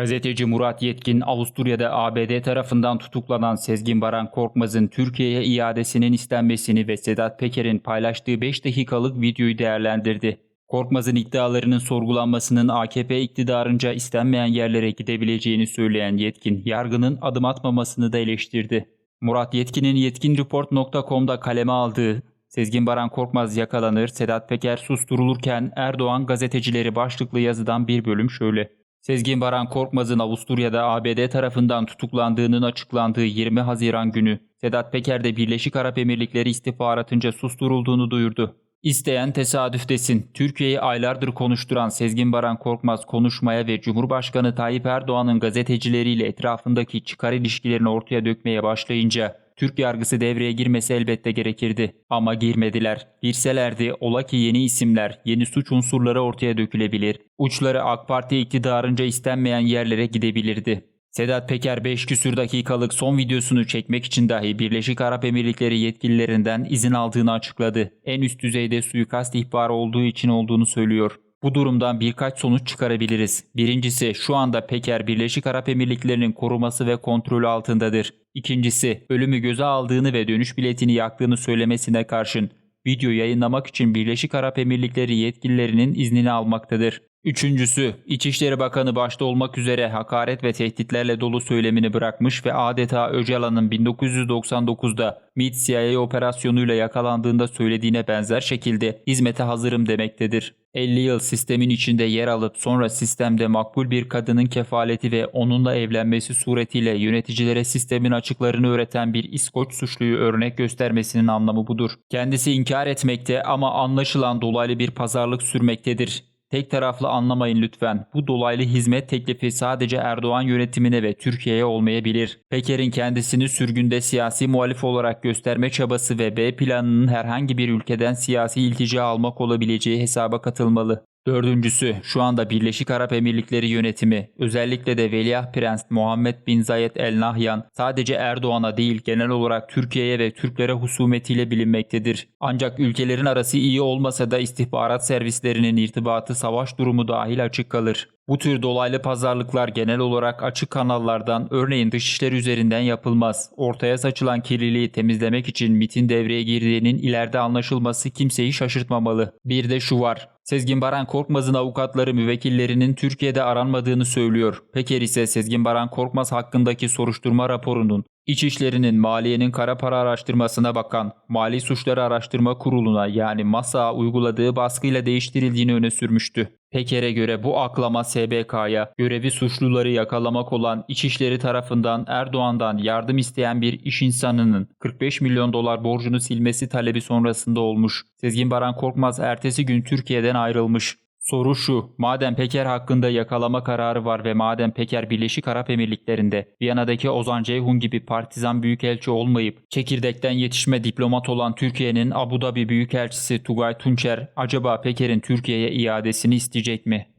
Gazeteci Murat Yetkin, Avusturya'da ABD tarafından tutuklanan Sezgin Baran Korkmaz'ın Türkiye'ye iadesinin istenmesini ve Sedat Peker'in paylaştığı 5 dakikalık videoyu değerlendirdi. Korkmaz'ın iddialarının sorgulanmasının AKP iktidarınca istenmeyen yerlere gidebileceğini söyleyen Yetkin, yargının adım atmamasını da eleştirdi. Murat Yetkin'in yetkinreport.com'da kaleme aldığı Sezgin Baran Korkmaz yakalanır, Sedat Peker susturulurken Erdoğan gazetecileri başlıklı yazıdan bir bölüm şöyle. Sezgin Baran Korkmaz'ın Avusturya'da ABD tarafından tutuklandığının açıklandığı 20 Haziran günü Sedat Peker de Birleşik Arap Emirlikleri istihbaratınca susturulduğunu duyurdu. İsteyen tesadüf desin. Türkiye'yi aylardır konuşturan Sezgin Baran Korkmaz konuşmaya ve Cumhurbaşkanı Tayyip Erdoğan'ın gazetecileriyle etrafındaki çıkar ilişkilerini ortaya dökmeye başlayınca Türk yargısı devreye girmesi elbette gerekirdi. Ama girmediler. Girselerdi ola ki yeni isimler, yeni suç unsurları ortaya dökülebilir. Uçları AK Parti iktidarınca istenmeyen yerlere gidebilirdi. Sedat Peker 5 küsür dakikalık son videosunu çekmek için dahi Birleşik Arap Emirlikleri yetkililerinden izin aldığını açıkladı. En üst düzeyde suikast ihbarı olduğu için olduğunu söylüyor. Bu durumdan birkaç sonuç çıkarabiliriz. Birincisi şu anda Peker Birleşik Arap Emirlikleri'nin koruması ve kontrolü altındadır. İkincisi ölümü göze aldığını ve dönüş biletini yaktığını söylemesine karşın video yayınlamak için Birleşik Arap Emirlikleri yetkililerinin iznini almaktadır. Üçüncüsü, İçişleri Bakanı başta olmak üzere hakaret ve tehditlerle dolu söylemini bırakmış ve adeta Öcalan'ın 1999'da MİT-CIA operasyonuyla yakalandığında söylediğine benzer şekilde hizmete hazırım demektedir. 50 yıl sistemin içinde yer alıp sonra sistemde makbul bir kadının kefaleti ve onunla evlenmesi suretiyle yöneticilere sistemin açıklarını öğreten bir İskoç suçluyu örnek göstermesinin anlamı budur. Kendisi inkar etmekte ama anlaşılan dolaylı bir pazarlık sürmektedir. Tek taraflı anlamayın lütfen. Bu dolaylı hizmet teklifi sadece Erdoğan yönetimine ve Türkiye'ye olmayabilir. Peker'in kendisini sürgünde siyasi muhalif olarak gösterme çabası ve B planının herhangi bir ülkeden siyasi iltica almak olabileceği hesaba katılmalı. Dördüncüsü, şu anda Birleşik Arap Emirlikleri yönetimi, özellikle de Veliaht Prens Muhammed Bin Zayed El Nahyan, sadece Erdoğan'a değil genel olarak Türkiye'ye ve Türklere husumetiyle bilinmektedir. Ancak ülkelerin arası iyi olmasa da istihbarat servislerinin irtibatı savaş durumu dahil açık kalır. Bu tür dolaylı pazarlıklar genel olarak açık kanallardan örneğin dışişleri üzerinden yapılmaz. Ortaya saçılan kirliliği temizlemek için MIT'in devreye girdiğinin ileride anlaşılması kimseyi şaşırtmamalı. Bir de şu var. Sezgin Baran Korkmaz'ın avukatları müvekkillerinin Türkiye'de aranmadığını söylüyor. Peker ise Sezgin Baran Korkmaz hakkındaki soruşturma raporunun İçişlerinin Maliye'nin kara para araştırmasına bakan Mali Suçları Araştırma Kurulu'na yani MASA'a uyguladığı baskıyla değiştirildiğini öne sürmüştü. Peker'e göre bu aklama SBK'ya görevi suçluları yakalamak olan İçişleri tarafından Erdoğan'dan yardım isteyen bir iş insanının 45 milyon dolar borcunu silmesi talebi sonrasında olmuş. Sezgin Baran Korkmaz ertesi gün Türkiye'den ayrılmış. Soru şu, madem Peker hakkında yakalama kararı var ve madem Peker Birleşik Arap Emirlikleri'nde Viyana'daki Ozan Ceyhun gibi partizan büyükelçi olmayıp çekirdekten yetişme diplomat olan Türkiye'nin Abu Dhabi Büyükelçisi Tugay Tunçer acaba Peker'in Türkiye'ye iadesini isteyecek mi?